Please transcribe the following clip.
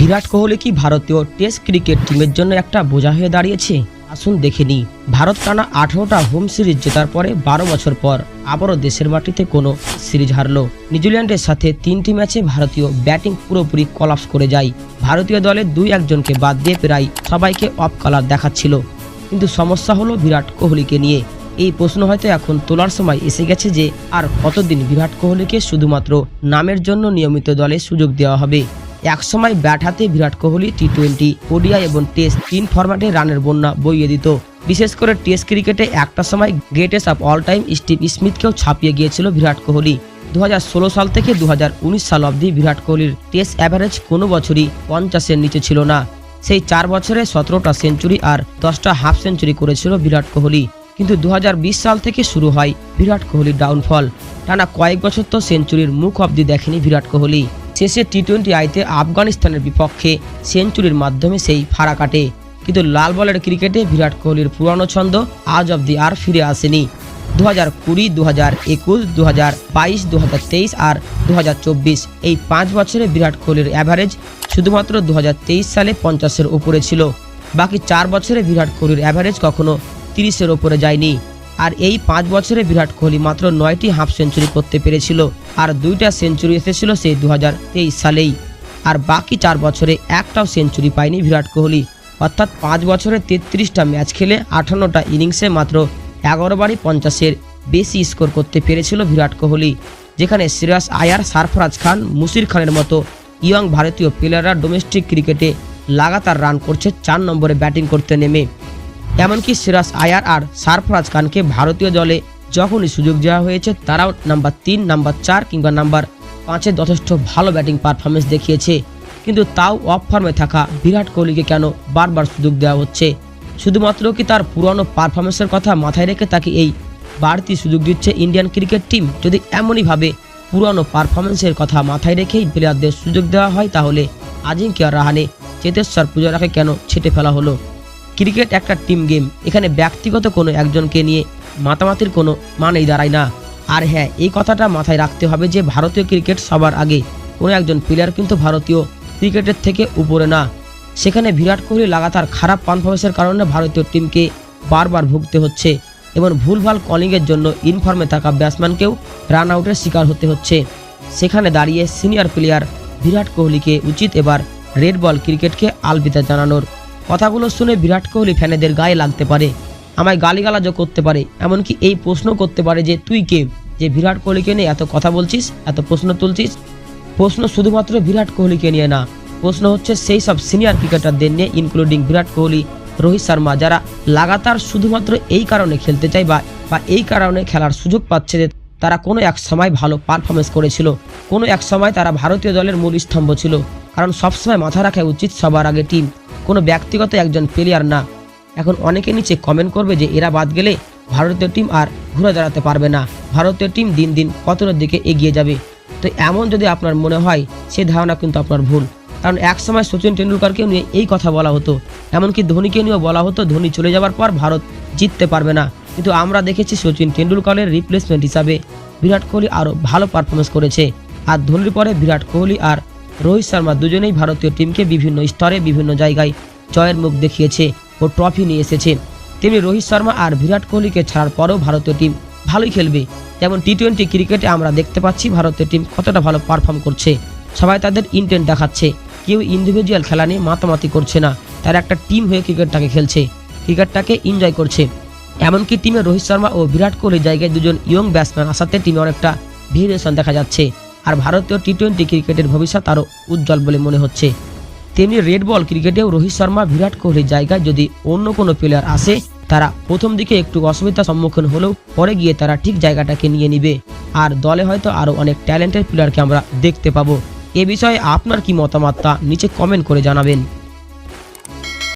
বিরাট কোহলি কি ভারতীয় test cricket টিমের জন্য একটা বোঝা হয়ে দাঁড়িয়েছে? আসুন দেখে নিই। ভারত টানা আঠারোটা হোম সিরিজ জেতার পরে বারো বছর পর আবারও দেশের মাটিতে কোনো সিরিজ হারলো। নিউজিল্যান্ডের সাথে তিনটি ম্যাচে ভারতীয় ব্যাটিং পুরোপুরি কলাপস করে যায়। ভারতীয় দলের দুই একজনকে বাদ দিয়ে প্রায় সবাইকে অফ কালার দেখাচ্ছিল। কিন্তু সমস্যা হলো বিরাট কোহলিকে নিয়ে। এই প্রশ্ন হয়তো এখন তোলার সময় এসে গেছে যে আর কতদিন বিরাট কোহলিকে শুধুমাত্র নামের জন্য নিয়মিত দলে সুযোগ দেওয়া হবে? একসময় ব্যাট হাতে Virat Kohli T twenty ODI এবং টেস্ট তিন ফরম্যাটে রানের বন্যা বইয়ে দিত। বিশেষ করে টেস্ট ক্রিকেটে একটা সময় greatest of all time Steve স্মিথকেও ছাপিয়ে গিয়েছিল বিরাট কোহলি। দু হাজার ষোলো সাল থেকে দু হাজার উনিশ সাল অবধি বিরাট কোহলির টেস্ট অ্যাভারেজ কোনো বছরই পঞ্চাশের নিচে ছিল না। সেই চার বছরে সতেরোটা সেঞ্চুরি আর দশটা হাফ সেঞ্চুরি করেছিল বিরাট কোহলি। কিন্তু দু হাজার বিশ সাল থেকে শুরু হয় বিরাট কোহলির ডাউনফল টানা কয়েক বছর তো সেঞ্চুরির মুখ অবধি দেখেনি বিরাট কোহলি। শেষে টি টোয়েন্টি আইতে আফগানিস্তানের বিপক্ষে সেঞ্চুরির মাধ্যমে সেই ফাড়া কাটে। কিন্তু লাল বলের ক্রিকেটে বিরাট কোহলির পুরানো ছন্দ আজ অবধি আর ফিরে আসেনি। দু হাজার কুড়ি দু হাজার একুশ দু হাজার বাইশ দু হাজার তেইশ আর দু হাজার চব্বিশ এই পাঁচ বছরে বিরাট কোহলির অ্যাভারেজ শুধুমাত্র দু হাজার তেইশ সালে পঞ্চাশের উপরে ছিল। বাকি চার বছরে বিরাট কোহলির অ্যাভারেজ কখনো তিরিশের ওপরে যায়নি। আর এই পাঁচ বছরে বিরাট কোহলি মাত্র নয়টি হাফ সেঞ্চুরি করতে পেরেছিল আর দুইটা সেঞ্চুরি এসেছিল সেই দু হাজার তেইশ সালেই। আর বাকি চার বছরে একটাও সেঞ্চুরি পায়নি বিরাট কোহলি। অর্থাৎ পাঁচ বছরে তেত্রিশটা ম্যাচ খেলে আঠান্নটা ইনিংসে মাত্র এগারো বারই পঞ্চাশের বেশি স্কোর করতে পেরেছিল বিরাট কোহলি, যেখানে সিরাজ আয়ার, সারফরাজ খান মুসির খানের মতো ইয়ং ভারতীয় প্লেয়াররা ডোমেস্টিক ক্রিকেটে লাগাতার রান করছে চার নম্বরে ব্যাটিং করতে নেমে। এমনকি সিরাজ আয়ার আর সারফরাজ খানকে ভারতীয় দলে যখনই সুযোগ দেওয়া হয়েছে, তারাও নাম্বার তিন, নাম্বার চার কিংবা নাম্বার পাঁচে যথেষ্ট ভালো ব্যাটিং পারফরমেন্স দেখিয়েছে। কিন্তু তাও অফ ফর্মে থাকা বিরাট কোহলিকে কেন বারবার সুযোগ দেওয়া হচ্ছে? শুধুমাত্র কি তার পুরনো পারফরমেন্সের কথা মাথায় রেখে তাকে এই বাড়তি সুযোগ দিচ্ছে ইন্ডিয়ান ক্রিকেট টিম যদি এমনইভাবে পুরনো পারফরমেন্সের কথা মাথায় রেখেই প্লেয়ারদের সুযোগ দেওয়া হয়, তাহলে আজিঙ্ক্য রাহানে চেতেশ্বর পূজারাকে কেন ছেটে ফেলা হলো? ক্রিকেট একটা টিম গেম এখানে ব্যক্তিগত কোনো একজনকে নিয়ে মাতামাতির কোনো মানেই দাঁড়ায় না। আর হ্যাঁ এই কথাটা মাথায় রাখতে হবে যে ভারতীয় ক্রিকেট সবার আগে কোনো একজন প্লেয়ার কিন্তু ভারতীয় ক্রিকেটের থেকে উপরে না। সেখানে বিরাট কোহলি লাগাতার খারাপ পারফরমেন্সের কারণে ভারতীয় টিমকে বারবার ভুগতে হচ্ছে এবং ভুলভাল কলিংয়ের জন্য ইনফর্মে থাকা ব্যাটসম্যানকেও রান আউটের শিকার হতে হচ্ছে। সেখানে দাঁড়িয়ে সিনিয়র প্লেয়ার বিরাট কোহলিকে উচিত এবার রেড বল ক্রিকেটকে আলবিদা জানানোর। কথাগুলো শুনে বিরাট কোহলি ফ্যানেদের গায়ে লাগতে পারে, আমায় গালিগালাজও করতে পারে, এমনকি এই প্রশ্ন করতে পারে যে, তুই কে? যে বিরাট কোহলিকে নিয়ে এত কথা বলছিস, এত প্রশ্ন তুলছিস? প্রশ্ন শুধুমাত্র বিরাট কোহলিকে নিয়ে না, প্রশ্ন হচ্ছে সেই সব সিনিয়র ক্রিকেটারদের নিয়ে ইনক্লুডিং বিরাট কোহলি, রোহিত শর্মা, যারা লাগাতার শুধুমাত্র এই কারণে খেলতে চায় বা বা এই কারণে খেলার সুযোগ পাচ্ছে যে, তারা কোনো এক সময় ভালো পারফরমেন্স করেছিল, কোনো এক সময় তারা ভারতীয় দলের মূল স্তম্ভ ছিল, কারণ সবসময় মাথা রাখা উচিত সবার আগে টিম কোনো ব্যক্তিগত একজন প্লেয়ার না। এখন অনেকে নিচে কমেন্ট করবে যে এরা বাদ গেলে ভারতীয় টিম আর ঘুরে দাঁড়াতে পারবে না। ভারতীয় টিম দিন দিন পতনের দিকে এগিয়ে যাবে। তো এমন যদি আপনার মনে হয়, সে ধারণা কিন্তু আপনার ভুল। কারণ এক সময় সচিন টেন্ডুলকারকেও নিয়ে এই কথা বলা হতো। এমনকি ধোনিকে নিয়েও বলা হতো, ধোনি চলে যাওয়ার পর ভারত জিততে পারবে না। কিন্তু আমরা দেখেছি সচিন টেন্ডুলকারের রিপ্লেসমেন্ট হিসাবে বিরাট কোহলি আরও ভালো পারফরমেন্স করেছে। আর ধোনির পরে বিরাট কোহলি আর রোহিত শর্মা দুজনেই ভারতীয় টিমকে বিভিন্ন স্তরে, বিভিন্ন জায়গায় জয়ের মুখ দেখিয়েছে ও ট্রফি নিয়ে এসেছে। তেমনি রোহিত শর্মা আর বিরাট কোহলিকে ছাড়ার পরেও ভারতীয় টিম ভালোই খেলবে। যেমন টি টোয়েন্টি ক্রিকেটে আমরা দেখতে পাচ্ছি ভারতীয় টিম কতটা ভালো পারফর্ম করছে। সবাই তাদের ইন্টেন্ট দেখাচ্ছে। কেউ ইন্ডিভিজুয়াল খেলা নিয়ে মাতামাতি করছে না। তারা একটা টিম হয়ে ক্রিকেটটাকে খেলছে। ক্রিকেটটাকে এনজয় করছে। এমনকি টিমে রোহিত শর্মা ও বিরাট কোহলির জায়গায় দুজন ইয়ং ব্যাটসম্যান আসাতে টিমে অনেকটা ভেরিয়েশন দেখা যাচ্ছে। আর ভারতীয় টি টোয়েন্টি ক্রিকেটের ভবিষ্যৎ আরও উজ্জ্বল বলে মনে হচ্ছে। তেমনি রেড বল ক্রিকেটেও রোহিত শর্মা বিরাট কোহলির জায়গায় যদি অন্য কোনো প্লেয়ার আসে, তারা প্রথম দিকে একটু অসুবিধার সম্মুখীন হলেও পরে গিয়ে তারা ঠিক জায়গাটাকে নিয়ে নিবে। আর দলে হয়তো আরও অনেক ট্যালেন্টেড প্লেয়ারকে আমরা দেখতে পাবো। এ বিষয়ে আপনার কি মতামত তা নিচে কমেন্ট করে জানাবেন।